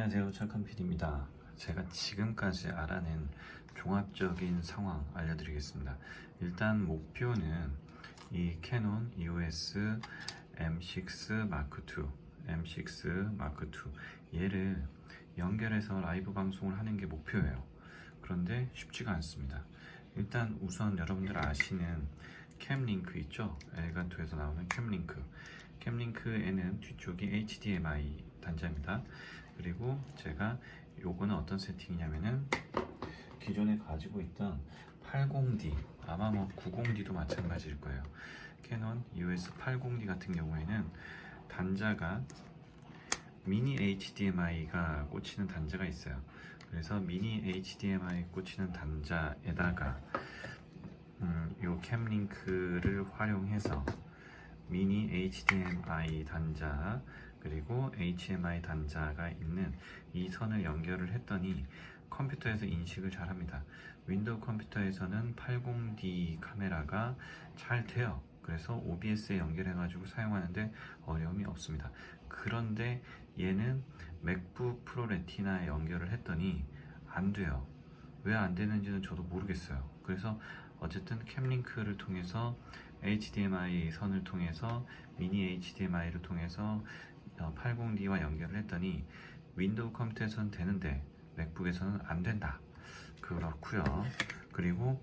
안녕하세요. 철칸 PD입니다. 제가 지금까지 알아낸 종합적인 상황 알려드리겠습니다. 일단 목표는 이 캐논 EOS M6 Mark II, M6 Mark II 얘를 연결해서 라이브 방송을 하는 게 목표예요. 그런데 쉽지가 않습니다. 일단 우선 여러분들 아시는 캠 링크 있죠? 엘간토에서 나오는 캠 링크. 캠 링크에는 뒤쪽이 HDMI 단자입니다. 그리고 제가 요거는 어떤 세팅이냐면은 기존에 가지고 있던 80D 아마 뭐 90D도 마찬가지일 거예요. 캐논 EOS 80D 같은 경우에는 단자가 미니 HDMI가 꽂히는 단자가 있어요. 그래서 미니 HDMI 꽂히는 단자에다가 음, 요 캠링크를 활용해서 미니 HDMI 단자 그리고 HMI 단자가 있는 이 선을 연결을 했더니 컴퓨터에서 인식을 잘 합니다. 윈도우 컴퓨터에서는 80D 카메라가 잘 돼요. 그래서 OBS에 연결해가지고 사용하는데 어려움이 없습니다. 그런데 얘는 맥북 프로 레티나에 연결을 했더니 안 돼요. 왜 안 되는지는 저도 모르겠어요. 그래서 어쨌든 캠링크를 통해서 HDMI 선을 통해서 미니 HDMI를 통해서 80D와 연결을 했더니 윈도우 컴퓨터에서는 되는데 맥북에서는 안 된다. 그렇고요. 그리고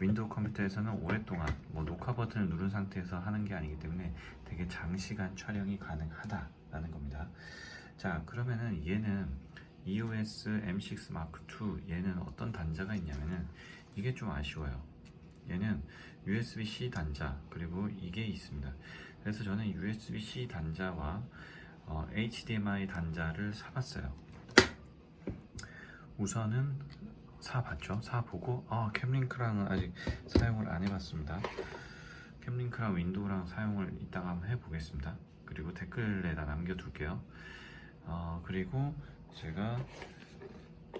윈도우 컴퓨터에서는 오랫동안 뭐 녹화 버튼을 누른 상태에서 하는 게 아니기 때문에 되게 장시간 촬영이 가능하다라는 겁니다. 자, 그러면은 얘는 EOS M6 Mark II 얘는 어떤 단자가 있냐면은 이게 좀 아쉬워요. 얘는 USB-C 단자 그리고 이게 있습니다. 그래서 저는 USB-C 단자와 어, HDMI 단자를 사봤어요. 우선은 사봤죠. 사보고 아, 캠링크랑은 아직 사용을 안 해봤습니다. 캠링크랑 윈도우랑 사용을 이따가 한번 해보겠습니다. 그리고 댓글에다 남겨둘게요. 어, 그리고 제가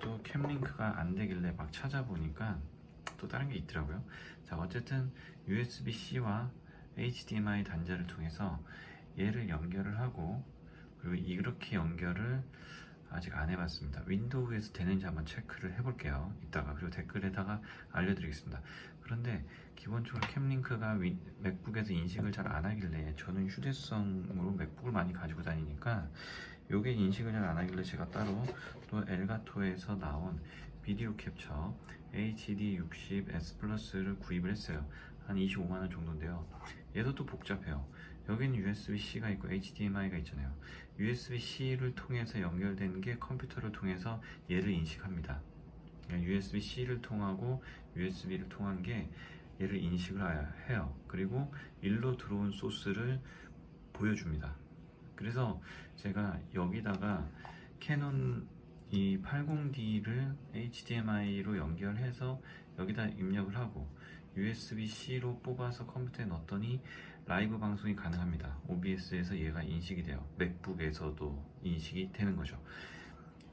또 캠링크가 안 되길래 막 찾아보니까 또 다른 게 있더라고요. 자, 어쨌든 USB-C와 HDMI 단자를 통해서 얘를 연결을 하고 이렇게 연결을 아직 안 해봤습니다. 윈도우에서 되는지 한번 체크를 해볼게요. 이따가 그리고 댓글에다가 알려드리겠습니다. 그런데 기본적으로 캠링크가 윈, 맥북에서 인식을 잘 안 하길래 저는 휴대성으로 맥북을 많이 가지고 다니니까 요게 인식을 잘 안 하길래 제가 따로 또 엘가토에서 나온 비디오 캡처 HD60 S 플러스를 구입을 했어요. 한 25만원 정도인데요. 얘도 또 복잡해요. 여기는 USB-C가 있고 HDMI가 있잖아요. USB-C를 통해서 연결된 게 컴퓨터를 통해서 얘를 인식합니다. USB-C를 통하고 USB를 통한 게 얘를 인식을 해요. 그리고 일로 들어온 소스를 보여줍니다. 그래서 제가 여기다가 캐논 이 80D를 HDMI로 연결해서 여기다 입력을 하고 USB-C로 뽑아서 컴퓨터에 넣었더니 라이브 방송이 가능합니다. OBS에서 얘가 인식이 돼요. 맥북에서도 인식이 되는 거죠.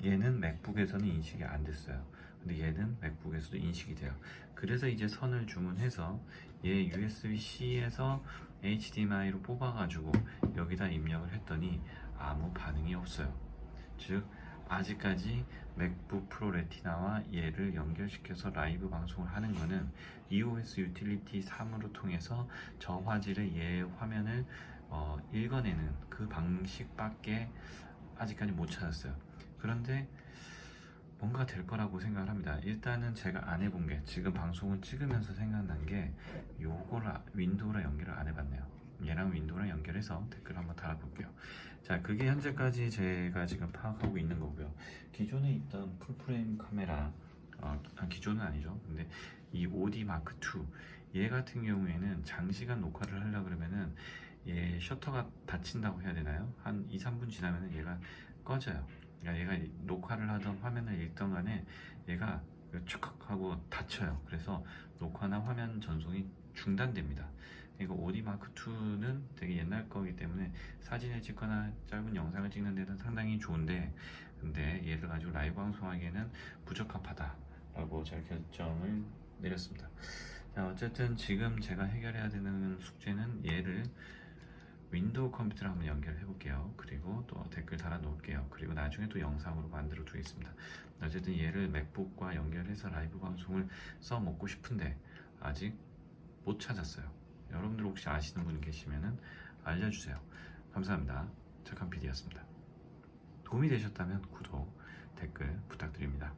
얘는 맥북에서는 인식이 안 됐어요. 근데 얘는 맥북에서도 인식이 돼요. 그래서 이제 선을 주문해서 얘 USB-C에서 HDMI로 뽑아가지고 여기다 입력을 했더니 아무 반응이 없어요. 즉 아직까지 맥북 프로 레티나와 얘를 연결시켜서 라이브 방송을 하는 거는 EOS 유틸리티 3으로 통해서 저 화질의 얘 화면을 어, 읽어내는 그 방식밖에 아직까지 못 찾았어요. 그런데 뭔가 될 거라고 생각을 합니다. 일단은 제가 안 해본 게 지금 방송을 찍으면서 생각난 게 요거를 윈도우랑 연결을 안 해봤네요. 얘랑 윈도우랑 연결해서 댓글 한번 달아볼게요. 자, 그게 현재까지 제가 지금 파악하고 있는 거고요. 기존에 있던 풀프레임 카메라, 어, 아, 기존은 아니죠. 근데 이 5D 마크 2, 얘 같은 경우에는 장시간 녹화를 하려 그러면은 얘 셔터가 닫힌다고 해야 되나요? 한 2, 3분 지나면은 얘가 꺼져요. 그러니까 얘가 녹화를 하던 화면을 읽던 간에 얘가 척 하고 닫혀요. 그래서 녹화나 화면 전송이 중단됩니다. 이거 오디 마크 2는 되게 옛날 거기 때문에 사진을 찍거나 짧은 영상을 찍는 데는 상당히 좋은데 근데 얘를 가지고 라이브 방송하기에는 부적합하다 라고 제가 결정을 내렸습니다. 자, 어쨌든 지금 제가 해결해야 되는 숙제는 얘를 윈도우 컴퓨터를 한번 연결해 볼게요. 그리고 또 댓글 달아 놓을게요. 그리고 나중에 또 영상으로 만들어 두겠습니다. 어쨌든 얘를 맥북과 연결해서 라이브 방송을 써 먹고 싶은데 아직 못 찾았어요. 혹시 아시는 분 계시면은 알려주세요. 감사합니다. 착한 PD였습니다. 도움이 되셨다면 구독, 댓글 부탁드립니다.